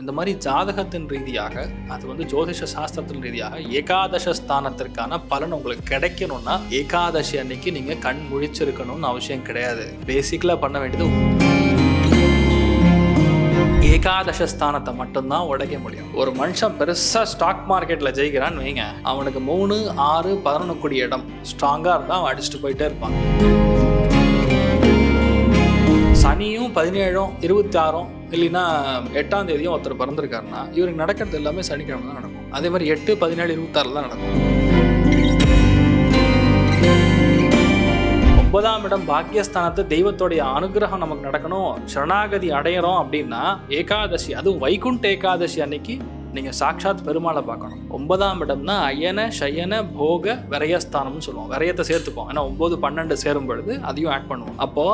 இந்த மாதிரி ஜாதகத்தின் ரீதியாக அது வந்து ஜோதிஷ சாஸ்திரத்தின் ரீதியாக ஏகாதச ஸ்தானத்திற்கான பலன் உங்களுக்கு கிடைக்கணும்னா ஏகாதசி அன்னைக்கு நீங்க கண் முழிச்சிருக்கணும்னு அவசியம் கிடையாது. பேசிக்கலா பண்ண வேண்டியது ஏகாதச ஸ்தானத்தை மட்டும்தான் உடைக்க முடியும். ஒரு மனுஷன் பெருசா ஸ்டாக் மார்க்கெட்ல ஜெயிக்கிறான்னு வைங்க. அவனுக்கு மூணு ஆறு பதினொன்று கோடி இடம். ஸ்ட்ராங்கா இருந்தா அவன் அடிச்சுட்டு போயிட்டே இருப்பான். சனியும் பதினேழும் இருபத்தி ஆறும் இல்லைன்னா எட்டாம் தேதியும் ஒருத்தர் பிறந்திருக்காருன்னா இவருக்கு நடக்கிறது எல்லாமே சனிக்கிழமை தான் நடக்கும். அதே மாதிரி எட்டு பதினேழு இருபத்தாறு தான் நடக்கும். ஒன்பதாம் இடம் பாக்கியஸ்தானத்து தெய்வத்தோடைய அனுகிரகம் நமக்கு நடக்கணும். சரணாகதி அடையிறோம் அப்படின்னா ஏகாதசி அதுவும் வைகுண்ட ஏகாதசி அன்னைக்கு நீங்க சாட்சாத் பெருமாளை பார்க்கணும். ஒன்பதாம் இடம்னா அயன சயன போக விரயஸ்தானம்னு சொல்லுவோம். விரயத்தை சேர்த்துப்போம். ஏன்னா ஒன்பது பன்னெண்டு சேரும் பொழுது அதையும் ஆட் பண்ணுவோம். அப்போ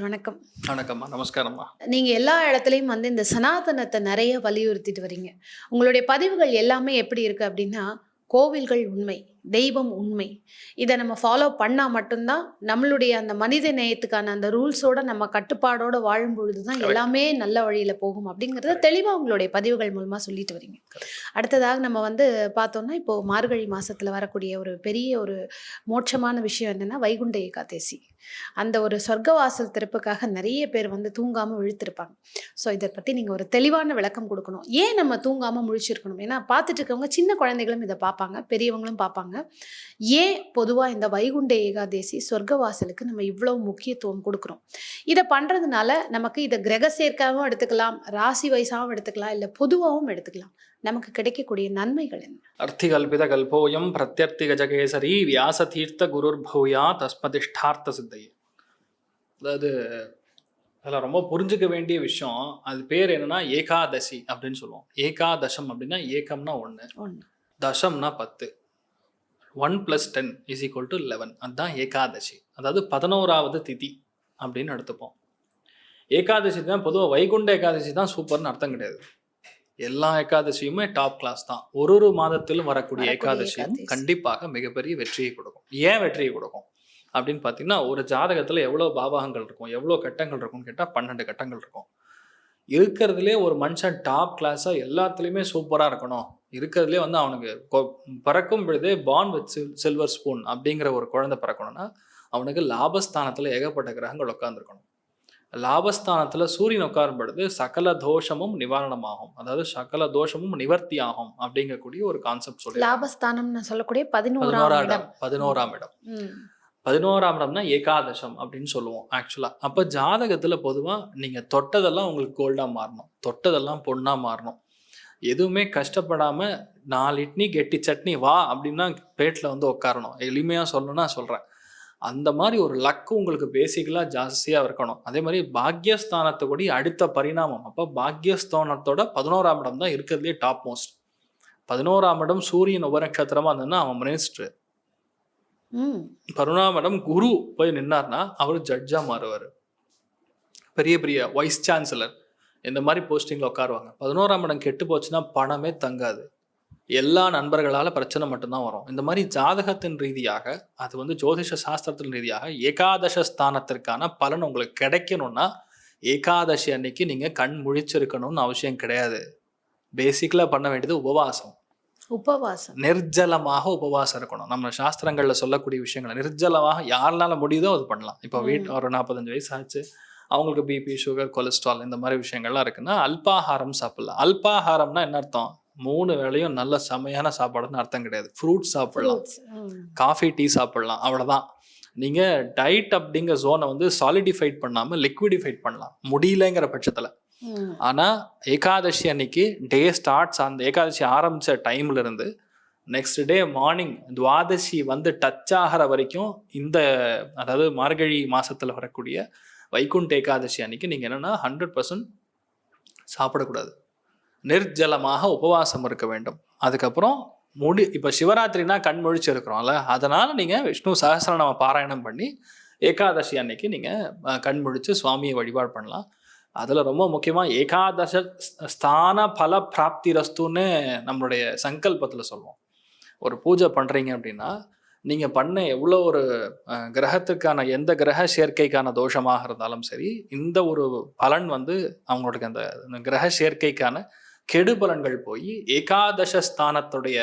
வணக்கம். வணக்கம்மா. நமஸ்காரம்மா. நீங்க எல்லா இடத்துலையும் வந்து இந்த சனாதனத்தை நிறைய வலியுறுத்திட்டு வரீங்க. உங்களுடைய பதிவுகள் எல்லாமே எப்படி இருக்கு அப்படின்னா கோவில்கள் உண்மை தெய்வம் உண்மை. இதை நம்ம ஃபாலோ பண்ணால் மட்டும்தான் நம்மளுடைய அந்த மனித நேயத்துக்கான அந்த ரூல்ஸோட நம்ம கட்டுப்பாடோட வாழும் பொழுது தான். எல்லாமே நல்ல வழியில போகும் அப்படிங்கிறத தெளிவாக உங்களுடைய பதிவுகள் மூலமா சொல்லிட்டு வரீங்க. அடுத்ததாக நம்ம வந்து பார்த்தோம்னா இப்போ மார்கழி மாசத்துல வரக்கூடிய ஒரு பெரிய ஒரு மோட்சமான விஷயம் என்னன்னா வைகுண்ட ஏகாதசி. அந்த ஒரு சொர்க்கவாசல் திறப்புக்காக நிறைய பேர் வந்து தூங்காமல் விழுத்திருப்பாங்க. ஸோ இதை பற்றி நீங்கள் ஒரு தெளிவான விளக்கம் கொடுக்கணும். ஏன் நம்ம தூங்காமல் முழிச்சிருக்கணும்? ஏன்னா பார்த்துட்டு இருக்கவங்க சின்ன குழந்தைகளும் இதை பார்ப்பாங்க பெரியவங்களும் பார்ப்பாங்க. ஏன் பொதுவாக இந்த வைகுண்ட ஏகாதசி சொர்க்கவாசலுக்கு நம்ம இவ்வளோ முக்கியத்துவம் கொடுக்குறோம்? இதை பண்ணுறதுனால நமக்கு இதை கிரக சேர்க்காவும் எடுத்துக்கலாம் ராசி வயசாகவும் எடுத்துக்கலாம் இல்லை பொதுவாகவும் எடுத்துக்கலாம். நமக்கு கிடைக்கக்கூடிய நன்மைகள் என்ன? அர்த்திகல்பித கல்போயம் பிரத்யர்த்தி கஜகேசரி வியாசதீர்த்த குருர் பௌயா தஸ்மதிஷ்டார்த்த சித்த அதாவது அதில் ரொம்ப புரிஞ்சுக்க வேண்டிய விஷயம் அது பேர் என்னன்னா ஏகாதசி அப்படின்னு சொல்லுவோம். ஏகாதசம் அப்படின்னா ஏகம்னா ஒன்று தசம்னா பத்து. One plus ten is equal to eleven அதுதான் ஏகாதசி. அதாவது பதினோராவது திதி அப்படின்னு எடுத்துப்போம். ஏகாதசி தான் பொதுவாக வைகுண்ட ஏகாதசி தான் சூப்பர்னு அர்த்தம் கிடையாது. எல்லா ஏகாதசியுமே டாப் கிளாஸ் தான். ஒரு ஒரு மாதத்திலும் வரக்கூடிய ஏகாதசியும் ஏகாதசி. கண்டிப்பாக மிகப்பெரிய வெற்றியை கொடுக்கும். ஏன் வெற்றியை கொடுக்கும்? அப்படின்னு பார்த்தீங்கன்னா ஒரு ஜாதகத்தில் எவ்வளோ பாவகங்கள் இருக்கும் எவ்வளோ கட்டங்கள் இருக்கும்னு கேட்டால் பன்னெண்டு கட்டங்கள் இருக்கும். இருக்கிறதுலே ஒரு மனுஷன் டாப் கிளாஸாக எல்லாத்துலேயுமே சூப்பராக இருக்கணும். இருக்கிறதுலே வந்து அவனுக்கு பிறக்கும் பொழுதே பான் வித் சில்வர் ஸ்பூன் அப்படிங்கிற ஒரு குழந்தை பிறக்கணும்னா அவனுக்கு லாபஸ்தானத்தில் ஏகப்பட்ட கிரகங்கள் உட்காந்துருக்கணும் லாபஸ்தானத்தில் சூரியன் உட்காரும் பொழுது சகல தோஷமும் நிவாரணமாகும். அதாவது சகல தோஷமும் நிவர்த்தி ஆகும் அப்படிங்கக்கூடிய ஒரு கான்செப்ட் சொல்லி லாபஸ்தானம்னு சொல்லக்கூடிய பதினோராம் பதினோராம் இடம் இடம். பதினோராம் இடம் தான் ஏகாதசம் அப்படின்னு சொல்லுவோம் ஆக்சுவலாக அப்போ ஜாதகத்தில் பொதுவாக நீங்கள் தொட்டதெல்லாம் உங்களுக்கு கோல்டாக மாறணும். தொட்டதெல்லாம் பொண்ணாக மாறணும். எதுவுமே கஷ்டப்படாமல் நாலு இட்னி கெட்டி சட்னி வா அப்படின்னா பேட்டில் வந்து உட்காரணும். எளிமையாக சொல்லணும்னா சொல்கிறேன் அந்த மாதிரி ஒரு லக்கு உங்களுக்கு பேசிக்கலாக ஜாஸ்தியாக இருக்கணும். அதே மாதிரி பாக்யஸ்தானத்தை கூட அடுத்த பரிணாமம். அப்போ பாக்யஸ்தானத்தோட பதினோராம் இடம் தான் இருக்கிறதுலே டாப் மோஸ்ட் பதினோராம் இடம் சூரியன் உபநட்சத்திரமா இருந்ததுன்னா அவன் மினிஸ்டர் கருணா மேடம் குரு போய் நின்னார்னா அவர் ஜட்ஜா மாறுவார். பெரிய பெரிய வைஸ் சான்சலர் இந்த மாதிரி போஸ்டிங்ல உட்காருவாங்க. பதினோராம் இடம் கெட்டு போச்சுன்னா பணமே தங்காது. எல்லா நண்பர்களால பிரச்சனை மட்டும்தான் வரும். இந்த மாதிரி ஜாதகத்தின் ரீதியாக அது வந்து ஜோதிஷ சாஸ்திரத்தின் ரீதியாக ஏகாதச ஸ்தானத்திற்கான பலன் உங்களுக்கு கிடைக்கணும்னா ஏகாதசி அன்னைக்கு நீங்க கண் முழிச்சிருக்கணும்னு அவசியம் கிடையாது. பேசிக்கலா பண்ண வேண்டியது உபவாசம். உபவாசம். நிர்ஜலமாக உபவாசம் இருக்கணும். நம்ம சாஸ்திரங்கள்ல சொல்லக்கூடிய விஷயங்களை நிர்ஜலமாக யாருனால முடியுதோ அது பண்ணலாம். இப்போ வீட் ஒரு நாற்பத்தஞ்சு வயசு ஆச்சு அவங்களுக்கு பிபி சுகர் கொலஸ்ட்ரால் இந்த மாதிரி விஷயங்கள்லாம் இருக்குன்னா அல்பாகாரம் சாப்பிடலாம். அல்பாகாரம்னா என்ன அர்த்தம்? மூணு வேளையும் நல்ல செமையான சாப்பாடுன்னு அர்த்தம் கிடையாது. ஃப்ரூட் சாப்பிடலாம். காஃபி டீ சாப்பிடலாம். அவ்வளவுதான். நீங்க டயட் அப்படிங்கிற ஜோனை வந்து சாலிடிஃபைட் பண்ணாம லிக்விடிஃபைட் பண்ணலாம். முடியலங்கிற பட்சத்துல. ஆனா ஏகாதசி அன்னைக்கு டே ஸ்டார்ட்ஸ் அந்த ஏகாதசி ஆரம்பிச்ச டைம்ல இருந்து நெக்ஸ்ட் டே மார்னிங் துவாதசி வந்து டச் ஆகிற வரைக்கும் இந்த அதாவது மார்கழி மாசத்துல வரக்கூடிய வைகுண்ட ஏகாதசி அன்னைக்கு நீங்க என்னன்னா ஹண்ட்ரட் பர்சன்ட் சாப்பிடக்கூடாது. நிர்ஜலமாக உபவாசம் இருக்க வேண்டும். அதுக்கப்புறம் முடி இப்போ சிவராத்திரினா கண் முழிச்சு இருக்கிறோம்ல அதனால நீங்க விஷ்ணு சகஸ்ரநாம பாராயணம் பண்ணி ஏகாதசி அன்னைக்கு நீங்க கண் முழிச்சு சுவாமியை வழிபாடு பண்ணலாம். அதில் ரொம்ப முக்கியமாக ஏகாதச ஸ்தான பல பிராப்தி ரஸ்துன்னு நம்மளுடைய சங்கல்பத்தில் சொல்லுவோம். ஒரு பூஜை பண்ணுறீங்க அப்படின்னா நீங்கள் பண்ண எவ்வளோ ஒரு கிரகத்துக்கான எந்த கிரக சேர்க்கைக்கான தோஷமாக இருந்தாலும் சரி இந்த ஒரு பலன் வந்து அவங்களுக்கு அந்த கிரக சேர்க்கைக்கான கெடு பலன்கள் போய் ஏகாதச ஸ்தானத்துடைய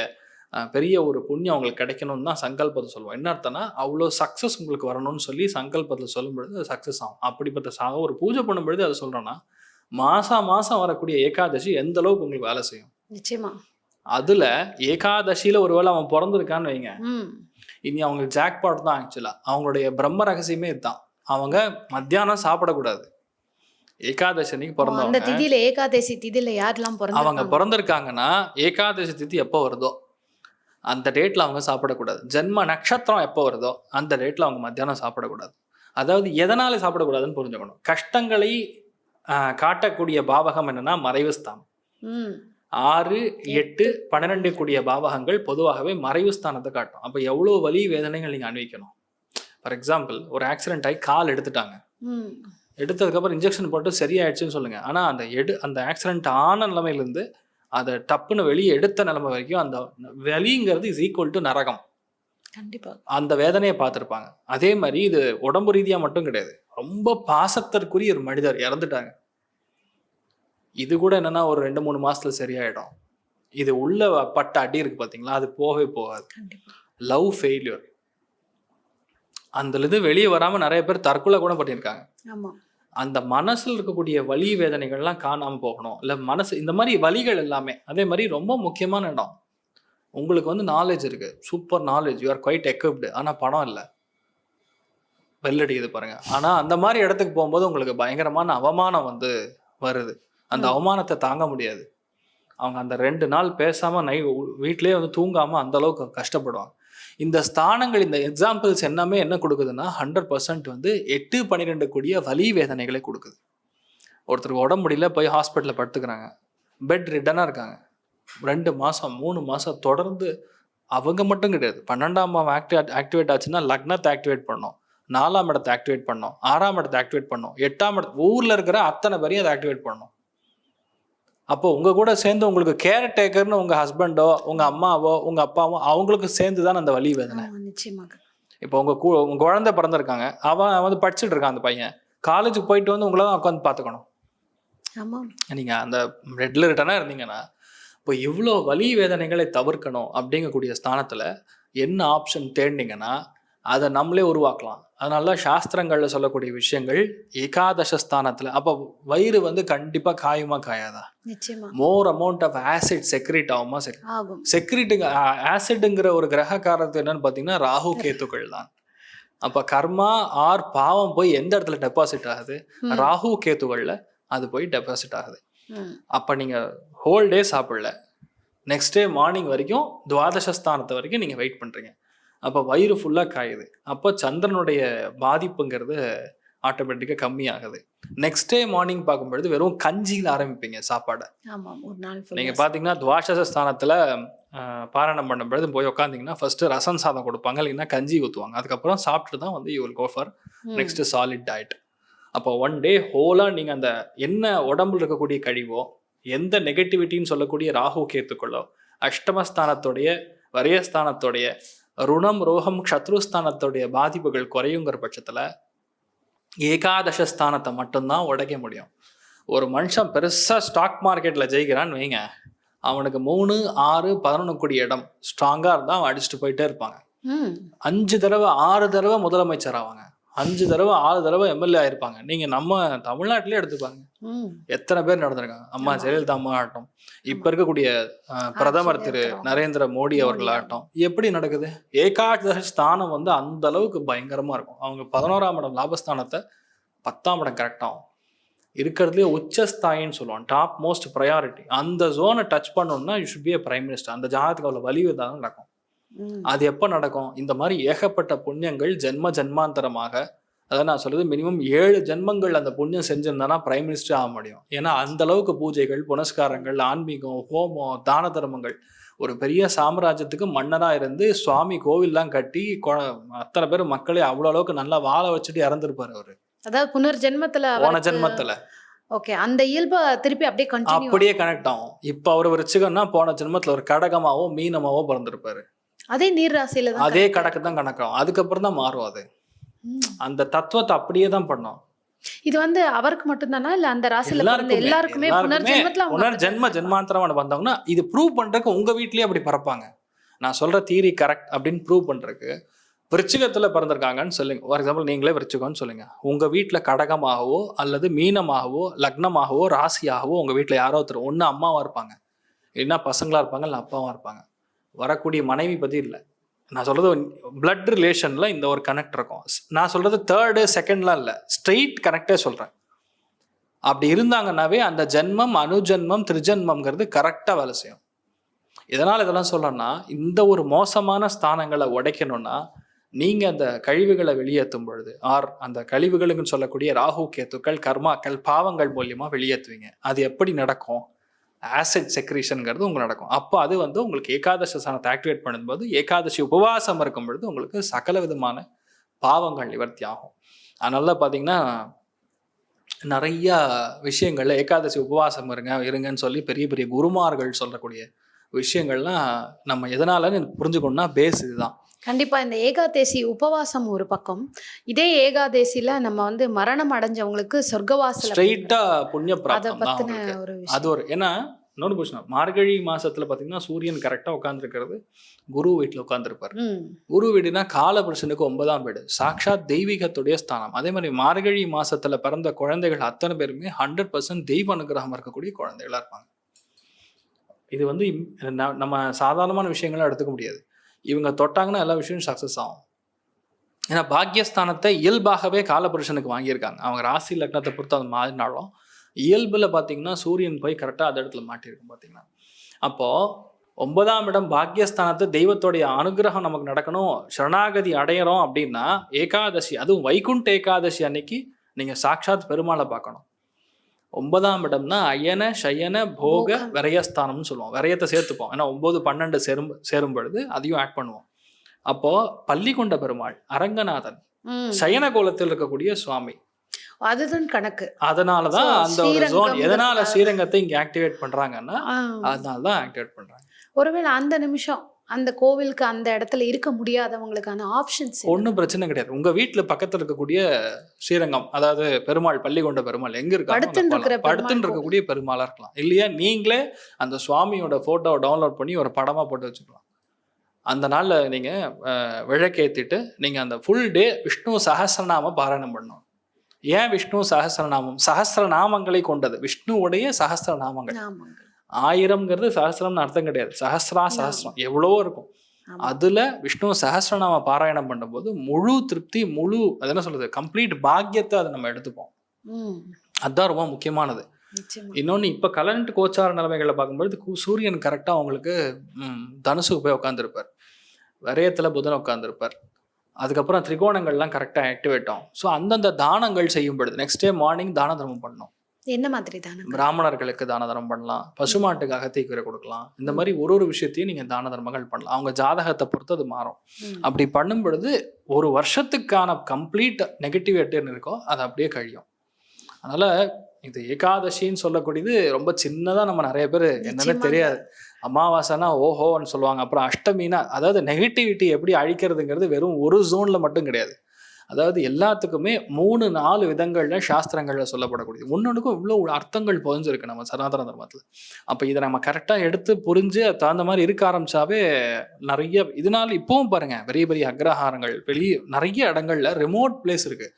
பெரிய ஒரு புண்ணியம் அவங்களுக்கு கிடைக்கணும்னு தான் சங்கல்பத்தை சொல்லுவோம். என்ன அர்த்தம்னா அவ்வளோ சக்ஸஸ் உங்களுக்கு வரணும்னு சொல்லி சங்கல்பத்தில் சொல்லும் பொழுது அது சக்ஸஸ் ஆகும். அப்படிப்பட்ட சா ஒரு பூஜை பண்ணும் பொழுது அதை சொல்கிறோன்னா மாசம் மாசம் வரக்கூடிய ஏகாதசி எந்த அளவுக்கு உங்களுக்கு வேலை செய்யும்? நிச்சயமா. அதுல ஏகாதசியில ஒருவேளை அவன் பிறந்திருக்கான்னு வைங்க. இனி அவங்க ஜாக்பாட் தான் ஆக்சுவலா அவங்களுடைய பிரம்ம ரகசியமே இதுதான். அவங்க மத்தியானம் சாப்பிடக்கூடாது. ஏகாதசி அன்னைக்கு அந்த பிறந்தவங்க திதியில ஏகாதசி திதியில யாரெல்லாம் அவங்க பிறந்தாங்க பிறந்திருக்காங்கன்னா ஏகாதசி திதி எப்போ வருதோ? அந்த டேட்ல அவங்க சாப்பிடக்கூடாது. ஜென்ம நட்சத்திரம் எப்போ வருதோ அந்த டேட்ல அவங்க மத்தியானம் சாப்பிடக்கூடாது. அதாவது எதனால சாப்பிடக்கூடாதுன்னு புரிஞ்சுக்கணும். கஷ்டங்களை காட்டக்கூடிய பாவகம் என்னன்னா மறைவு ஸ்தானம் ம். ஆறு எட்டு. பன்னிரெண்டு கூடிய பாவகங்கள் பொதுவாகவே மறைவு ஸ்தானத்தை காட்டும். அப்போ எவ்வளோ வலி வேதனைகள் நீங்கள் அனுபவிக்கணும். ஃபார் எக்ஸாம்பிள் ஒரு ஆக்சிடென்ட் ஆகி கால் எடுத்துட்டாங்க. எடுத்ததுக்கப்புறம் இன்ஜெக்ஷன் போட்டு சரியாயிடுச்சுன்னு சொல்லுங்க. ஆனால் அந்த எடு அந்த ஆக்சிடென்ட் ஆன நிலைமையிலேருந்து அதை டப்புன்னு வெளியே எடுத்த நிலைமை வரைக்கும் அந்த வலிங்கிறது இஸ் ஈக்குவல் டு நரகம். கண்டிப்பா. அந்த வேதனையை பார்த்துருப்பாங்க. அதே மாதிரி இது உடம்பு ரீதியாக மட்டும் கிடையாது. ரொம்ப பாசத்திற்குரிய ஒரு மனிதர் இறந்துட்டாங்க. இது கூட என்னன்னா ஒரு ரெண்டு மூணு மாசத்துல சரியாயிடும். இது உள்ள பட்ட அடி இருக்கு பாத்தீங்களா? அது போகவே போகாது. லவ் ஃபெயிலியர் அந்த இது வெளியே வராம நிறைய பேர் தற்கொலை கூட பண்ணியிருக்காங்க. ஆமா. அந்த மனசுல இருக்கக்கூடிய வலி வேதனைகள்லாம் காணாம போகணும். இல்ல மனசு இந்த மாதிரி வலிகள் எல்லாமே அதே மாதிரி ரொம்ப முக்கியமான இடம். உங்களுக்கு வந்து நாலேஜ் இருக்கு. Super knowledge you are quite equipped ஆனா பணம் இல்லை. வெள்ளடிக்குது பாருங்க. ஆனா அந்த மாதிரி இடத்துக்கு போகும்போது உங்களுக்கு பயங்கரமான அவமானம் வந்து வருது. அந்த. அவமானத்தை தாங்க முடியாது. அவங்க அந்த ரெண்டு நாள் பேசாம நை வீட்டிலேயே வந்து தூங்காம அந்த அளவுக்கு கஷ்டப்படுவாங்க. இந்த ஸ்தானங்கள் இந்த எக்ஸாம்பிள்ஸ் எல்லாமே என்ன கொடுக்குதுன்னா ஹண்ட்ரட் பர்சன்ட் வந்து எட்டு பன்னிரெண்டு கூடிய வலி வேதனைகளை கொடுக்குது. ஒருத்தருக்கு உடம்பு முடியல போய் ஹாஸ்பிட்டலில் படுத்துக்கிறாங்க. பெட் ரிட்டனாக இருக்காங்க. ரெண்டு மாதம் மூணு மாதம் தொடர்ந்து அவங்க மட்டும் கிடையாது. பன்னெண்டாம் மாதம் ஆக்டிவேட் ஆக்டிவேட் ஆச்சுன்னா லக்னத்தை ஆக்டிவேட் பண்ணோம். நாலாம் இடத்தை ஆக்டிவேட் பண்ணோம். ஆறாம் இடத்தை ஆக்டிவேட் பண்ணோம். எட்டாம் இடத்து ஊரில் இருக்கிற அத்தனை பேரையும் அதை ஆக்டிவேட் பண்ணோம். அப்போ உங்க கூட சேர்ந்து உங்களுக்கு கேர் டேக்கர்னு உங்க ஹஸ்பண்டோ உங்க அம்மாவோ உங்க அப்பாவோ அவங்களுக்கு சேர்ந்து தான் அந்த வலி வேதனை. நிச்சயமாக. இப்போ உங்க கூ உங்க குழந்தை பிறந்திருக்காங்க. அவன் வந்து படிச்சுட்டு இருக்கான் அந்த பையன். காலேஜுக்கு போயிட்டு வந்து உங்களை தான் உட்காந்து பார்த்துக்கணும். ஆமா. நீங்க அந்த ரெட்ல ரிட்டனாக இருந்தீங்கன்னா இப்போ இவ்வளோ வலி வேதனைகளை தவிர்க்கணும் அப்படிங்கக்கூடிய ஸ்தானத்துல என்ன ஆப்ஷன் தேடினீங்கன்னா அதை நம்மளே உருவாக்கலாம். அதனால தான் சாஸ்திரங்கள்ல சொல்லக்கூடிய விஷயங்கள் ஏகாதச ஸ்தானத்துல அப்போ வயிறு வந்து கண்டிப்பா காயுமா காயாதா? More amount of acid secreted ஆகுமா செக் செக்ரிட்டுங்க ஆசிடுங்கிற ஒரு கிரக காரத்து என்னன்னு பார்த்தீங்கன்னா ராகு கேத்துக்கள் தான். அப்ப கர்மா ஆர் பாவம் போய் எந்த இடத்துல டெபாசிட் ஆகுது. ராகு கேத்துகள்ல அது போய் டெபாசிட் ஆகுது. அப்ப நீங்க ஹோல் டே சாப்பிடல. நெக்ஸ்ட் டே மார்னிங் வரைக்கும் துவாதச ஸ்தானத்து வரைக்கும் நீங்க வெயிட் பண்றீங்க. அப்ப வயிறு ஃபுல்லா காயுது. அப்போ சந்திரனுடைய பாதிப்புங்கிறது ஆட்டோமேட்டிக்காக கம்மியாகுது. நெக்ஸ்ட் டே மார்னிங் பார்க்கும்பொழுது வெறும் கஞ்சியில் ஆரம்பிப்பீங்க சாப்பாடை. ஆமா ஒரு நாள் நீங்க ஃபுல்லா பாத்தீங்கன்னா துவாச ஸ்தானத்துல பாராயணம் பண்ணும்பொழுது போய் உட்காந்தீங்கன்னா ஃபர்ஸ்ட் ரசம் சாதம் கொடுப்பாங்க இல்லைன்னா கஞ்சி ஊற்றுவாங்க அதுக்கப்புறம் சாப்பிட்டு தான் வந்து you will go for. Next solid diet அப்போ ஒன் டே ஹோலா நீங்க அந்த என்ன உடம்புல இருக்கக்கூடிய கழிவோ எந்த நெகட்டிவிட்டின்னு சொல்லக்கூடிய ராகு கேத்துக்களோ அஷ்டமஸ்தானத்துடைய வரியஸ்தானத்துடைய ருணம் ரோகம் க்ஷத்ருஸ்தானத்துடைய பாதிப்புகள் குறையுங்கிற பட்சத்துல ஏகாதச ஸ்தானத்தை மட்டும்தான் உடைக்க முடியும். ஒரு மனுஷன் பெருசா ஸ்டாக் மார்க்கெட்ல ஜெயிக்கிறான்னு வைங்க. அவனுக்கு மூணு ஆறு பதினொன்று கூடிய இடம். ஸ்ட்ராங்கா இருந்தா அவன் அடிச்சுட்டு போயிட்டே இருப்பாங்க. அஞ்சு தடவை ஆறு தடவை முதலமைச்சர் ஆவாங்க. அஞ்சு தடவை ஆறு தடவை எம்எல்ஏ ஆயிருப்பாங்க. நீங்க நம்ம தமிழ்நாட்டிலே எடுத்துப்பாங்க. எத்தனை பேர் நடந்திருக்காங்க? அம்மா. ஜெயலலிதா அம்மா ஆகட்டும். இப்ப இருக்கக்கூடிய பிரதமர் திரு நரேந்திர மோடி அவர்கள் ஆகட்டும். எப்படி நடக்குது? ஏகாதச ஸ்தானம் வந்து அந்த அளவுக்கு பயங்கரமா இருக்கும். அவங்க பதினோராம் இடம் லாபஸ்தானத்தை பத்தாம் இடம் கரெக்டாகும் இருக்கிறதுலே உச்சஸ்தாயின்னு சொல்லுவான் டாப் மோஸ்ட் ப்ரையாரிட்டி அந்த ஜோனை டச் பண்ணணும்னா you should be prime minister அந்த ஜாதகத்துக்கு அவ்வளோ வலிவு தான் நடக்கும். அது எப்போ நடக்கும்? இந்த மாதிரி ஏகப்பட்ட புண்ணியங்கள் ஜென்ம ஜென்மாந்தரமாக அதான் நான் சொல்றது மினிமம் ஏழு ஜென்மங்கள் அந்த புண்ணியம் செஞ்சிருந்தானா பிரைம் மினிஸ்டர் ஆக முடியும். ஏன்னா அந்த அளவுக்கு பூஜைகள் புனஸ்காரங்கள் ஆன்மீகம் ஹோமம் தான தர்மங்கள் ஒரு பெரிய சாம்ராஜ்யத்துக்கு மன்னரா இருந்து சுவாமி கோவில்லாம் கட்டி அத்தனை பேர் மக்களை அவ்வளோ அளவுக்கு நல்லா வாழ வச்சுட்டு இறந்துருப்பாரு அவரு. அதாவது புனர் ஜென்மத்துல போன ஜென்மத்துல. ஓகே அந்த இயல்பை திருப்பி அப்படியே அப்படியே கனெக்ட் ஆகும். இப்போ அவர் விருச்சிகம்னா போன ஜென்மத்துல ஒரு கடகமாவோ மீனமாவோ பிறந்திருப்பாரு. அதே நீர் ராசியில தான் அதே கணக்கு. தான் கணக்காகும் அதுக்கப்புறம் தான் மாறும் அது. அந்த தத்துவத்தை அப்படியே தான் பண்ணும். இது வந்து அவருக்கு மட்டும்தானா? இல்ல அந்த ராசியில பிறந்த எல்லாருக்குமே. புனர்ஜென்மத்துல ஜென்ம ஜென்மாந்தரமான வந்தவங்கன்னா இது ப்ரூவ் பண்றதுக்கு உங்க வீட்லயே அப்படி பறப்பாங்க நான் சொல்ற தீரி கரெக்ட் அப்படின்னு ப்ரூவ் பண்றதுக்கு விருச்சிகத்துல பிறந்திருக்காங்கன்னு சொல்லுங்க. ஃபார் எக்ஸாம்பிள் நீங்களே விருச்சிகம்னு சொல்லுங்க. உங்க வீட்ல கடகமாகவோ அல்லது மீனமாகவோ லக்னமாகவோ ராசியாகவோ உங்க வீட்ல யாரோ ஒருத்தர் ஒண்ணு அம்மாவா இருப்பாங்க. இல்லைன்னா பசங்களா இருப்பாங்க இல்லை அப்பாவா இருப்பாங்க. வரக்கூடிய மனைவி பற்றி இல்லை. நான் சொல்கிறது பிளட் ரிலேஷனில் இந்த ஒரு கனெக்ட் இருக்கும். நான் சொல்கிறது தேர்டு செகண்ட்லாம் இல்லை. ஸ்ட்ரெயிட் கனெக்டே சொல்கிறேன் அப்படி இருந்தாங்கன்னாவே அந்த ஜென்மம் அனுஜென்மம் திருஜென்மம்ங்கிறது கரெக்டாக வேலை செய்யும். இதனால் இதெல்லாம் சொல்லணும்னா இந்த ஒரு மோசமான ஸ்தானங்களை உடைக்கணும்னா நீங்கள் அந்த கழிவுகளை வெளியேற்றும் பொழுது ஆர் அந்த கழிவுகளுக்குன்னு சொல்லக்கூடிய ராகு கேத்துக்கள் கர்மாக்கள் பாவங்கள் மூலியமாக வெளியேற்றுவீங்க அது எப்படி நடக்கும்? ஆசிட் செக்ரீஷனுங்கிறது உங்களுக்கு நடக்கும். அப்போ அது வந்து உங்களுக்கு ஏகாதசி சாணத்தை ஆக்டிவேட் பண்ணும்போது ஏகாதசி உபவாசம் இருக்கும் பொழுது உங்களுக்கு சகல விதமான பாவங்கள் நிவர்த்தி ஆகும் அதனால பார்த்தீங்கன்னா நிறைய விஷயங்கள்ல ஏகாதசி உபவாசம் இருங்க இருங்கன்னு சொல்லி பெரிய பெரிய குருமார்கள் சொல்லக்கூடிய விஷயங்கள்லாம் நம்ம எதனாலன்னு புரிஞ்சுக்கணும்னா பேஸ் இதுதான். கண்டிப்பா இந்த ஏகாதேசி உபவாசம் ஒரு பக்கம். இதே ஏகாதேசில நம்ம வந்து மரணம் அடைஞ்சவங்களுக்கு சொர்க்கவாசல் ஸ்ட்ரெயிட்டா புண்ணிய பிராப்தம் ஒரு அது ஒரு ஏன்னா இன்னொன்று போச்சுன்னா மார்கழி மாசத்துல பாத்தீங்கன்னா சூரியன் கரெக்டா உட்காந்துருக்கிறது குரு வீட்டுல உட்காந்துருப்பாரு குரு வீடுனா காலபுருஷனுக்கு ஒன்பதாம் வீடு. சாக்ஷாத் தெய்வீகத்துடைய ஸ்தானம். அதே மாதிரி மார்கழி மாசத்துல பிறந்த குழந்தைகள் அத்தனை பேருமே ஹண்ட்ரட் பர்சன்ட் தெய்வ அனுகிரகம் இருக்கக்கூடிய குழந்தைகளா இருப்பாங்க. இது வந்து இம்- ந- நம்ம சாதாரணமான விஷயங்களை எடுத்துக்க முடியாது. இவங்க தொட்டாங்கன்னா எல்லா விஷயமும் சக்ஸஸ் ஆகும். ஏன்னா பாக்கியஸ்தானத்தை இயல்பாகவே காலபுருஷனுக்கு வாங்கியிருக்காங்க. அவங்க ராசி லக்னத்தை பொறுத்து அது மாறினாலும் இயல்பில் பார்த்தீங்கன்னா சூரியன் போய் கரெக்டாக அந்த இடத்துல மாட்டியிருக்கும் பார்த்தீங்கன்னா அப்போது ஒன்பதாம் இடம் பாக்கியஸ்தானத்தை தெய்வத்தோடைய அனுகிரகம் நமக்கு நடக்கணும் சரணாகதி அடையிறோம் அப்படின்னா ஏகாதசி அதுவும் வைகுண்ட ஏகாதசி அன்னைக்கு நீங்கள் சாட்சாத் பெருமாளை பார்க்கணும். ஒன்பதாம் இடம்னா அயன சயன போக. விரயஸ்தானம்னு சொல்லுவோம் விரயத்தை சேர்த்துப்போம் ஏன்னா ஒன்பது பன்னெண்டு சேரும் சேரும் பொழுது அதையும் ஆட் பண்ணுவோம் அப்போ பள்ளிகொண்ட பெருமாள் அரங்கநாதன். சயன கோலத்தில் இருக்கக்கூடிய சுவாமி அதுதான் கணக்கு அதனாலதான் அந்த ஒரு ஜோன் எதனால தான். ஸ்ரீரங்கத்தை இங்க ஆக்டிவேட் பண்றாங்கன்னா ஆ. அதனால தான் ஆக்டிவேட் பண்றாங்க ஒருவேளை அந்த நிமிஷம் அந்த கோவிலுக்கு அந்த இடத்துல இருக்க முடியாதவங்களுக்கான ஆப்ஷன்ஸ் ஒன்றும் பிரச்சனை கிடையாது. உங்க வீட்டுல பக்கத்துல இருக்கக்கூடிய ஸ்ரீரங்கம் அதாவது பெருமாள் பள்ளி கொண்ட பெருமாள் எங்க இருக்காங்க படுத்துன்னு இருக்கக்கூடிய பெருமாளா இருக்கலாம். இல்லையா? நீங்களே அந்த சுவாமியோட போட்டோவை டவுன்லோட் பண்ணி ஒரு படமா போட்டு வச்சுக்கலாம். அந்த நாள்ல நீங்க அஹ், விளக்கேத்திட்டு நீங்க அந்த ஃபுல் டே விஷ்ணு சஹஸ்ரநாம பாராயணம் பண்ணணும். ஏன் விஷ்ணு சஹஸ்ரநாமம் சஹஸ்ரநாமங்களை கொண்டது. விஷ்ணுவுடைய சஹஸ்ரநாமங்கள் ஆமாங்க ஆயிரம்ங்கிறது சஹஸ்ரம்னு அர்த்தம் கிடையாது. சஹஸ்ரா சஹஸ்ரம் எவ்வளவோ இருக்கும். அதுல விஷ்ணு சஹஸ்ரநாம பாராயணம் பண்ணும்போது முழு திருப்தி முழு அது என்ன சொல்றது கம்ப்ளீட் பாக்கியத்தை அதை நம்ம எடுத்துப்போம். அதுதான் ரொம்ப முக்கியமானது. இன்னொன்று இப்போ கலண்ட் கோச்சார நிலைமைகளை பார்க்கும்பொழுது கு- சூரியன் கரெக்டாக அவங்களுக்கு தனுசுக்கு போய் உட்காந்துருப்பார் விரயத்தில் புதன் உட்காந்துருப்பார் அதுக்கப்புறம் திரிகோணங்கள்லாம் கரெக்டாக ஆக்டிவேட் ஆகும். ஸோ அந்தந்த தானங்கள் செய்யும் பொழுது நெக்ஸ்ட் டே மார்னிங் தான தர்மம் பண்ணணும் என்ன மாதிரி தானே பிராமணர்களுக்கு தான தர்மம் பண்ணலாம். பசுமாட்டுக்கு அகத்திக்கீரை கொடுக்கலாம். இந்த மாதிரி ஒரு ஒரு விஷயத்தையும் நீங்கள் தான தர்மங்கள் பண்ணலாம். அவங்க ஜாதகத்தை பொறுத்து அது மாறும். அப்படி பண்ணும் பொழுது ஒரு வருஷத்துக்கான கம்ப்ளீட் நெகட்டிவிட்டின்னு இருக்கோ அது அப்படியே கழியும். அதனால இது ஏகாதசின்னு சொல்லக்கூடியது ரொம்ப சின்னதா நம்ம நிறைய பேர் என்னன்னு. தெரியாது. அமாவாசைனா ஓஹோன்னு சொல்லுவாங்க. அப்புறம் அஷ்டமினா அதாவது நெகட்டிவிட்டி எப்படி அழிக்கிறதுங்கிறது வெறும் ஒரு ஜோன்ல மட்டும் கிடையாது. அதாவது எல்லாத்துக்குமே மூணு நாலு விதங்கள்ல சாஸ்திரங்கள்ல சொல்லப்படக்கூடியது. ஒன்னொன்றுக்கும் இவ்வளோ அர்த்தங்கள் புரிஞ்சிருக்கு நம்ம சனாதன தர்மத்துல. அப்போ இதை நம்ம கரெக்டாக எடுத்து புரிஞ்சு அது தகுந்த மாதிரி இருக்க ஆரம்பிச்சாவே நிறைய இதனால இப்பவும் பாருங்க பெரிய பெரிய அக்ரஹாரங்கள் வெளியே நிறைய இடங்கள்ல ரிமோட் பிளேஸ் இருக்கு.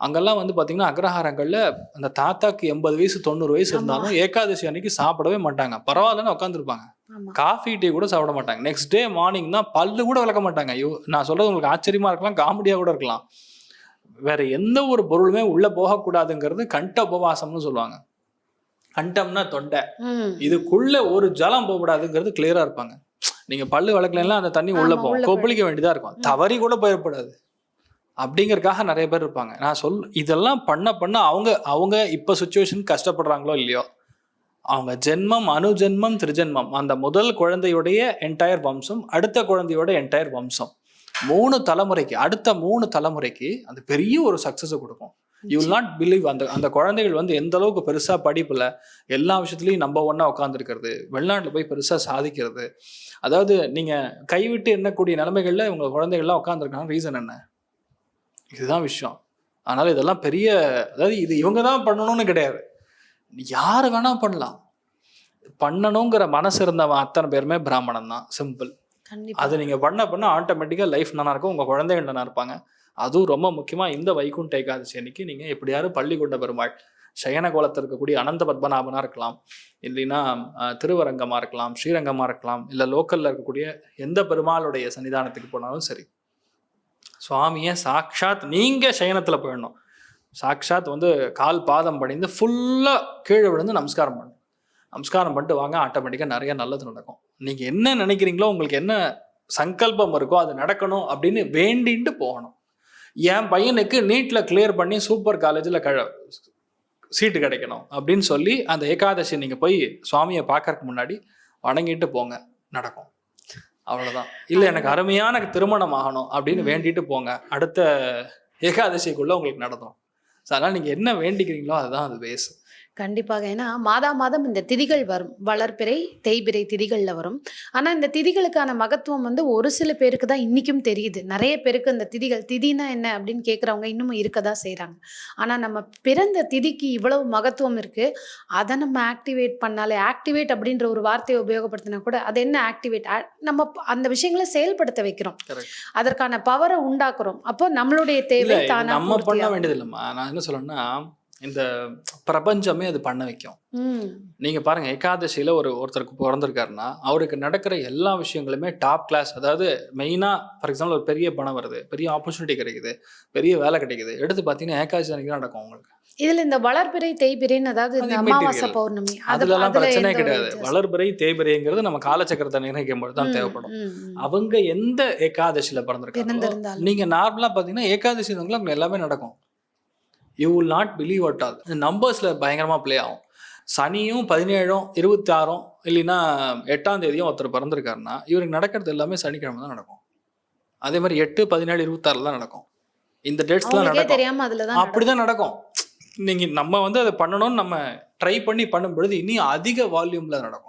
அங்கெல்லாம் வந்து பாத்தீங்கன்னா அக்ரஹாரங்கள்ல அந்த தாத்தாக்கு எண்பது வயசு தொண்ணூறு வயசு. இருந்தாலும் ஏகாதசி அன்னைக்கு சாப்பிடவே மாட்டாங்க. பரவாயில்லன்னு உட்காந்துருப்பாங்க காஃபி டீ கூட சாப்பிட மாட்டாங்க. நெக்ஸ்ட் டே மார்னிங் தான் பல்லு கூட விளக்க மாட்டாங்க. ஐயோ நான் சொல்றது உங்களுக்கு ஆச்சரியமா இருக்கலாம் காமெடியா கூட இருக்கலாம். வேற எந்த ஒரு பொருளுமே உள்ள போகக்கூடாதுங்கிறது கண்ட உபவாசம்னு சொல்லுவாங்க. கண்டம்னா தொண்டை. இதுக்குள்ள ஒரு ஜலம் போகக்கூடாதுங்கிறது கிளியரா இருப்பாங்க. நீங்க பல்லு விளக்கலாம் அந்த தண்ணி உள்ள போகும். கொப்பளிக்க வேண்டியதா இருக்கும். தவறி கூட போயிடக்கூடாது. அப்படிங்கறதுக்காக நிறைய பேர் இருப்பாங்க. நான் சொல் இதெல்லாம் பண்ண பண்ண அவங்க அவங்க இப்ப சுச்சுவேஷன் கஷ்டப்படுறாங்களோ இல்லையோ அவங்க ஜென்மம் அனுஜென்மம் திருஜென்மம். அந்த முதல் குழந்தையுடைய என்டையர் வம்சம் அடுத்த குழந்தையோட என்டையர் வம்சம். மூணு தலைமுறைக்கு அடுத்த மூணு தலைமுறைக்கு அது பெரிய ஒரு சக்சஸை கொடுக்கும். யூ வில் நாட் பிலீவ் அந்த அந்த குழந்தைகள் வந்து எந்த அளவுக்கு பெருசா படிப்புல எல்லா விஷயத்துலையும் நம்ம ஒன்றா உட்காந்துருக்கிறது வெளிநாட்டில் போய் பெருசா சாதிக்கிறது. அதாவது நீங்க கைவிட்டு எண்ணக்கூடிய நிலைமைகள்ல உங்க குழந்தைகள்லாம் உட்காந்துருக்காங்க ரீசன் என்ன? இதுதான் விஷயம். அதனால் இதெல்லாம் பெரிய அதாவது இது இவங்க தான் பண்ணணும்னு கிடையாது. யார் வேணா பண்ணலாம். பண்ணணுங்கிற மனசு இருந்தவன் அத்தனை பேருமே பிராமணன் தான். சிம்பிள் அது நீங்க பண்ண பண்ண ஆட்டோமேட்டிக்காக லைஃப் நல்லா இருக்கும். உங்க குழந்தைகள் நல்லா இருப்பாங்க. அதுவும் ரொம்ப முக்கியமா இந்த வைகுண்ட ஏகாதசி அன்னைக்கு நீங்க எப்படியாவது பள்ளிக்கொண்ட பெருமாள் சயன கோலத்தில் இருக்கக்கூடிய அனந்த பத்மநாபனா இருக்கலாம். இல்லைன்னா திருவரங்கமாக திருவரங்கமா இருக்கலாம் ஸ்ரீரங்கமா இருக்கலாம் இல்ல லோக்கல்ல இருக்கக்கூடிய எந்த பெருமாளுடைய சன்னிதானத்துக்கு போனாலும் சரி. சுவாமியை சாக்ஷாத் நீங்க சயனத்துல போயிடணும். சாக்ஷாத் வந்து கால் பாதம் பணிந்து ஃபுல்லா கீழே விழுந்து நமஸ்காரம் பண்ணணும். நமஸ்காரம் பண்ணிட்டு வாங்க ஆட்டோமேட்டிக்காக நிறைய நல்லது நடக்கும். நீங்க என்ன நினைக்கிறீங்களோ உங்களுக்கு என்ன சங்கல்பம் இருக்கோ அது நடக்கணும் அப்படின்னு வேண்டிட்டு போகணும். என் பையனுக்கு நீட்ல கிளியர் பண்ணி சூப்பர் காலேஜில் க சீட்டு கிடைக்கணும் அப்படின்னு சொல்லி அந்த ஏகாதசி நீங்க போய் சுவாமியை பார்க்கறதுக்கு முன்னாடி வணங்கிட்டு போங்க நடக்கும். அவ்வளவுதான். இல்ல எனக்கு அருமையான திருமணம் ஆகணும் அப்படின்னு. வேண்டிட்டு போங்க. அடுத்த ஏகாதசிக்குள்ள உங்களுக்கு நடக்கும் So, அதனால நீங்க என்ன வேண்டிக்கிறீங்களோ அதுதான் அது பேஸ் கண்டிப்பாக. ஏன்னா மாதா மாதம் இந்த திதிகள் வரும். வளர்பிறை தேய்பிறை திதிகள்ல வரும். ஆனா இந்த திதிகளுக்கான மகத்துவம் வந்து ஒரு சில பேருக்கு தான் இன்னைக்கும் தெரியுது. நிறைய பேருக்கு இந்த திதிகள் திதினா என்ன அப்படின்னு கேட்குறவங்க இன்னமும் இருக்க தான் செய்றாங்க. ஆனா நம்ம பிறந்த திதிக்கு இவ்வளவு மகத்துவம் இருக்கு. அதை நம்ம ஆக்டிவேட் பண்ணாலே ஆக்டிவேட் அப்படின்ற ஒரு வார்த்தையை உபயோகப்படுத்தினா கூட அது என்ன ஆக்டிவேட்? நம்ம அந்த விஷயங்களை செயல்படுத்த வைக்கிறோம். அதற்கான பவரை உண்டாக்குறோம். அப்போ நம்மளுடைய தேவை நம்ம பண்ண. வேண்டியது இல்லைம்மா நான் என்ன சொல்லணும்னா இந்த பிரபஞ்சமே அது பண்ண வைக்கும் நீங்க பாருங்க ஏகாதசியில ஒரு ஒருத்தருக்கு பிறந்திருக்காருன்னா அவருக்கு நடக்கிற எல்லா விஷயங்களுமே டாப் கிளாஸ் அதாவது மெயினா ஃபார் எக்ஸாம்பிள் ஒரு பெரிய பணம் வருது பெரிய ஆப்பர்ச்சுனிட்டி கிடைக்குது பெரிய வேலை கிடைக்குது எடுத்து பார்த்தீங்கன்னா ஏகாதசி அன்னைக்கு தான் நடக்கும் உங்களுக்கு இதுல இந்த வளர்பிறை தேய்பிறைன்னு அதாவது. அமாவாசை பௌர்ணமி அதுலலாம் அதுல எந்த ஒரு கிடையாது? வளர்பிறை தேய்பிறைங்கிறது நம்ம காலச்சக்கரத்தை நிர்ணயிக்கும் போது தான் தேவைப்படும். அவங்க எந்த ஏகாதசியில பிறந்திருக்காங்க. நீங்க நார்மலா பாத்தீங்கன்னா ஏகாதசி எல்லாமே நடக்கும் you will not believe at all நம்பர்ஸ்ல பயங்கரமா ப்ளே ஆகும். சனியும் பதினேழும் இருபத்தி ஆறும் இல்லைன்னா எட்டாம் தேதியும் ஒருத்தர் பிறந்திருக்காருன்னா இவருக்கு நடக்கிறது எல்லாமே சனிக்கிழமை தான் நடக்கும். அதே மாதிரி எட்டு பதினேழு இருபத்தாறுல தான் நடக்கும். இந்த டேட்ஸ்லாம் நடக்கும். அப்படிதான் நடக்கும். நீங்க நம்ம வந்து அதை பண்ணணும்னு நம்ம ட்ரை பண்ணி பண்ணும் பொழுது இன்னும் அதிக வால்யூம்ல நடக்கும்.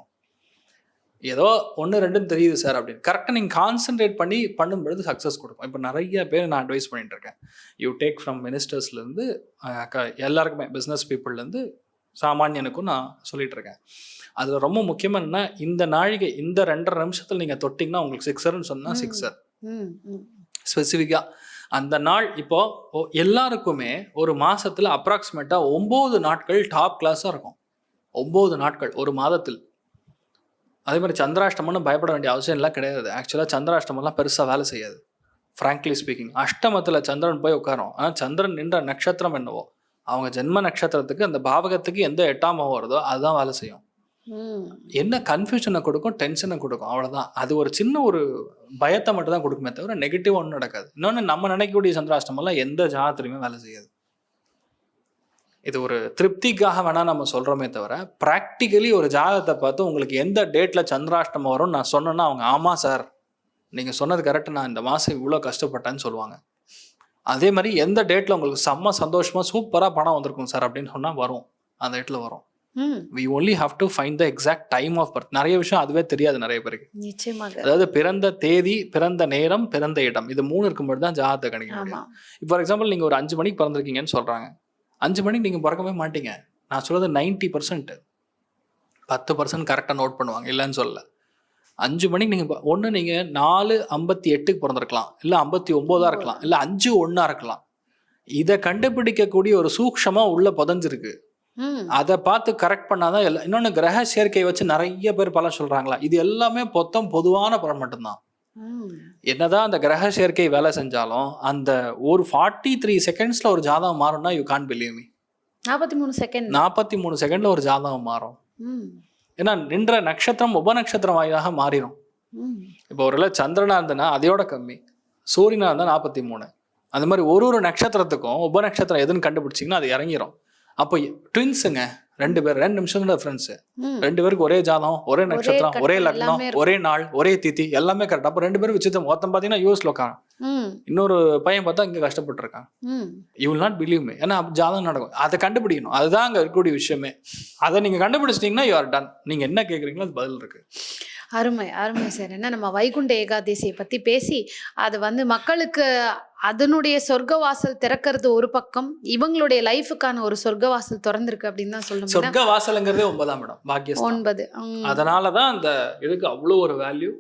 ஏதோ ஒன்று ரெண்டுன்னு தெரியுது சார் அப்படின்னு. கரெக்டாக நீங்கள் கான்சென்ட்ரேட் பண்ணி பண்ணும் பொழுது சக்ஸஸ் கொடுக்கும். இப்போ நிறைய பேர் நான் அட்வைஸ் பண்ணிட்டு இருக்கேன். யூ டேக் ஃப்ரம் மினிஸ்டர்ஸ்லேருந்து எல்லாருக்குமே பிஸ்னஸ் பீப்புள்லேருந்து சாமானியனுக்கும் நான் சொல்லிட்டு இருக்கேன். அதில் ரொம்ப முக்கியமாக என்னன்னா இந்த நாழிகை இந்த ரெண்டரை நிமிஷத்தில் நீங்கள் தொட்டிங்கன்னா உங்களுக்கு சிக்ஸர்னு சொன்னால். சிக்ஸர். ஸ்பெசிஃபிக்காக அந்த நாள் இப்போ எல்லாருக்குமே ஒரு மாசத்துல அப்ராக்சிமேட்டா ஒன்பது நாட்கள் டாப் கிளாஸாக இருக்கும். ஒன்பது நாட்கள் ஒரு மாதத்தில். அதே மாதிரி சந்திராஷ்டமம்னு பயப்பட வேண்டிய அவசியம் எல்லாம் கிடையாது. ஆக்சுவலாக சந்திராஷ்டமம்லாம் பெருசாக வேலை செய்யாது. ஃப்ராங்க்லி ஸ்பீக்கிங் அஷ்டமத்தில் சந்திரன் போய் உட்காரும். ஆனால் சந்திரன் நின்ற நட்சத்திரம் என்னவோ அவங்க ஜென்ம நட்சத்திரத்துக்கு அந்த பாவகத்துக்கு எந்த எட்டாம் வருதோ அதுதான் வேலை செய்யும். என்ன கன்ஃபியூஷனை கொடுக்கும் டென்ஷனை கொடுக்கும். அவ்வளவுதான். அது ஒரு சின்ன ஒரு பயத்தை மட்டும் தான் கொடுக்குமே தவிர நெகட்டிவ் ஒன்றும் நடக்காது. இன்னொன்று நம்ம நினைக்கக்கூடிய சந்திராஷ்டமெல்லாம் எந்த ஜாதத்துலையுமே வேலை செய்யாது. இது ஒரு திருப்திக்காக வேணா நம்ம சொல்றோமே தவிர ப்ராக்டிக்கலி ஒரு ஜாதகத்தை பார்த்து உங்களுக்கு எந்த டேட்ல சந்திராஷ்டமம் வரும்னு நான் சொன்னேன்னா அவங்க ஆமா சார் நீங்க சொன்னது கரெக்ட் நான் இந்த மாசம் இவ்வளோ கஷ்டப்பட்டேன்னு சொல்லுவாங்க. அதே மாதிரி எந்த டேட்ல உங்களுக்கு செம்ம சந்தோஷமா சூப்பரா பணம் வந்திருக்கும் சார் அப்படின்னு சொன்னா வரும். அந்த டேட்ல வரும். ம். We only have to find the exact time of birth நிறைய விஷயம் அதுவே தெரியாது நிறைய பேருக்கு. நிச்சயமாக. அதாவது பிறந்த தேதி பிறந்த நேரம் பிறந்த இடம். இது மூணு இருக்கும்போது தான் ஜாதகத்தை கணிக்க முடியும். ஃபார் எக்ஸாம்பிள் நீங்க ஒரு அஞ்சு மணிக்கு பிறந்திருக்கீங்கன்னு சொல்றாங்க. அஞ்சு மணிக்கு நீங்க பிறக்கவே மாட்டீங்க. நான் சொல்றது நைன்டி பர்சன்ட் பத்து பர்சன்ட் கரெக்டாக நோட் பண்ணுவாங்க. இல்லைன்னு சொல்லல. அஞ்சு மணிக்கு நீங்க ப- ஒண்ணு நீங்க நாலு ஐம்பத்தி எட்டுக்கு பிறந்திருக்கலாம். இல்ல ஐம்பத்தி ஒன்பதா இருக்கலாம். இல்ல அஞ்சு ஒண்ணா இருக்கலாம். இதை கண்டுபிடிக்கக்கூடிய ஒரு சூக்ஷமா உள்ள புதஞ்சிருக்கு. அதை பார்த்து கரெக்ட் பண்ணாதான் எல்லாம் இன்னொன்று கிரக சேர்க்கை வச்சு நிறைய பேர் பலன் சொல்றாங்களா? இது எல்லாமே மொத்தம் பொதுவான பலன் மட்டும்தான். என்னதான் அந்த கிரக சேர்க்கை வேலை செஞ்சாலும் அந்த ஒரு ஃபார்ட்டி த்ரீ செகண்ட்ஸ்ல ஒரு ஜாதகம் மாறும்னா யூ கான் பிலீவ் மீ நாற்பத்தி மூணு செகண்ட் நாற்பத்தி மூணு செகண்ட்ல ஒரு ஜாதகம் மாறும். ஏன்னா நின்ற நட்சத்திரம் உபநட்சத்திரம் வாயிலாக மாறிடும். இப்போ ஒரு சந்திரனா இருந்ததுன்னா அதையோட கம்மி. சூரியனா இருந்தால் நாற்பத்தி மூணு. அந்த மாதிரி ஒரு ஒரு நட்சத்திரத்துக்கும் உபநட்சத்திரம் எதுன்னு கண்டுபிடிச்சிங்கன்னா அது இறங்கிரும். அப்போ ட்வின்ஸுங்க ரெண்டு பேர் ரெண்டு நிமிஷம் ம். ரெண்டு பேருக்கு ஒரே ஜாதம் ஒரே நட்சத்திரம் ஒரே லக்னம். ஒரே நாள் ஒரே திதி எல்லாமே கரெக்ட் அப்போ ரெண்டு பேரும் விசித்தம் ஒருத்தன் பார்த்தீங்கன்னா யூஎஸ்ல உட்கான் ம். இன்னொரு பையன் பார்த்தா இங்கே கஷ்டப்பட்டுருக்கான். ம். You will not believe me ஏன்னா ஜாதகம் நடக்கும். அதை கண்டுபிடிக்கணும். அதுதான் அங்கே இருக்கக்கூடிய விஷயமே. அதை நீங்கள் கண்டுபிடிச்சிட்டிங்கன்னா யூ ஆர் டன் நீங்கள் என்ன கேட்குறீங்களோ அது பதில் இருக்கு. அருமை அருமை சார். என்ன நம்ம வைகுண்ட ஏகாதசியை பத்தி பேசி அது வந்து மக்களுக்கு அதனுடைய சொர்க்கவாசல் திறக்கிறது ஒரு பக்கம் இவங்களுடைய லைஃபுக்கான ஒரு சொர்க்கவாசல் திறந்திருக்கு அப்படின்னு தான் சொல்லணும் சொர்க்க வாசலுங்கிறதே ஒன்பதாம் இடம் பாக்கியஸ்தான் ஒன்பது ம். அதனால தான் அந்த இதுக்கு அவ்வளோ ஒரு வேல்யூ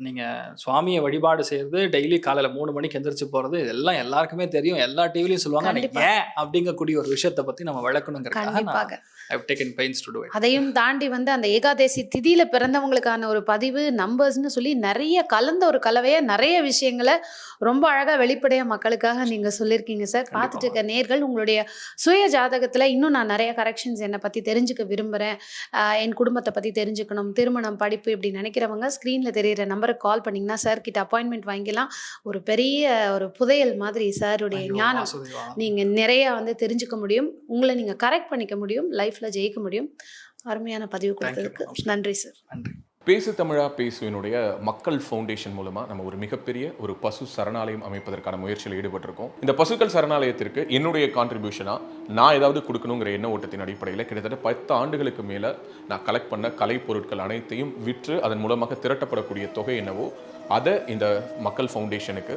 நீங்கள் சுவாமியை வழிபாடு செய்யறது டெய்லி காலையில் மூணு மணிக்கு எந்திரிச்சு போகிறது இதெல்லாம் எல்லாருக்குமே தெரியும். எல்லா டிவிலையும் சொல்லுவாங்க. ஏன்? அப்படிங்கக்கூடிய ஒரு விஷயத்தை பற்றி நம்ம விளக்கணுங்கிறதுக்காக டேக்கன் பெயின்ஸ் டு டூ அதையும் தாண்டி வந்து அந்த ஏகாதசி திதியில பிறந்தவங்களுக்கான ஒரு பதிவு நம்பர்ஸ்னு சொல்லி நிறைய கலந்த ஒரு கலவையா நிறைய விஷயங்களை ரொம்ப அழகா வெளிப்படையா மக்களுக்காக நீங்க சொல்லியிருக்கீங்க சார். பார்த்துட்டு இருக்க நேர்கள் உங்களுடைய சுய ஜாதகத்துல இன்னும் நான் நிறைய கரெக்ஷன்ஸ் என்னை பத்தி தெரிஞ்சுக்க விரும்புறேன். என் குடும்பத்தை பத்தி தெரிஞ்சுக்கணும் திருமணம் படிப்பு இப்படி நினைக்கிறவங்க ஸ்க்ரீன்ல தெரியிற நம்பருக்கு கால் பண்ணீங்கன்னா சார் கிட்ட அப்பாயின்மெண்ட் வாங்கிக்கலாம். ஒரு பெரிய ஒரு புதையல் மாதிரி சாருடைய ஞானம் நீங்க நிறைய வந்து தெரிஞ்சுக்க முடியும். உங்களை நீங்க கரெக்ட் பண்ணிக்க முடியும். லைஃப்ல ஜெயிக்க முடியும். அருமையான பதிவு கொடுத்ததுக்கு. நன்றி சார் நன்றி. பேசு தமிழா பேசுவினுடைய மக்கள் ஃபவுண்டேஷன் மூலமா நம்ம ஒரு மிகப்பெரிய ஒரு பசு சரணாலயம் அமைப்பதற்கான முயற்சியில் ஈடுபட்டிருக்கோம். இந்த பசுக்கள் சரணாலயத்திற்கு என்னுடைய கான்ட்ரிபியூஷனா நான் ஏதாவது கொடுக்கணுங்கிற எண்ண ஓட்டத்தின் அடிப்படையில் கிட்டத்தட்ட பத்து ஆண்டுகளுக்கு மேல நான் கலெக்ட் பண்ண கலை பொருட்கள் அனைத்தையும் விற்று அதன் மூலமாக திரட்டப்படக்கூடிய தொகை என்னவோ அதை இந்த மக்கள் ஃபவுண்டேஷனுக்கு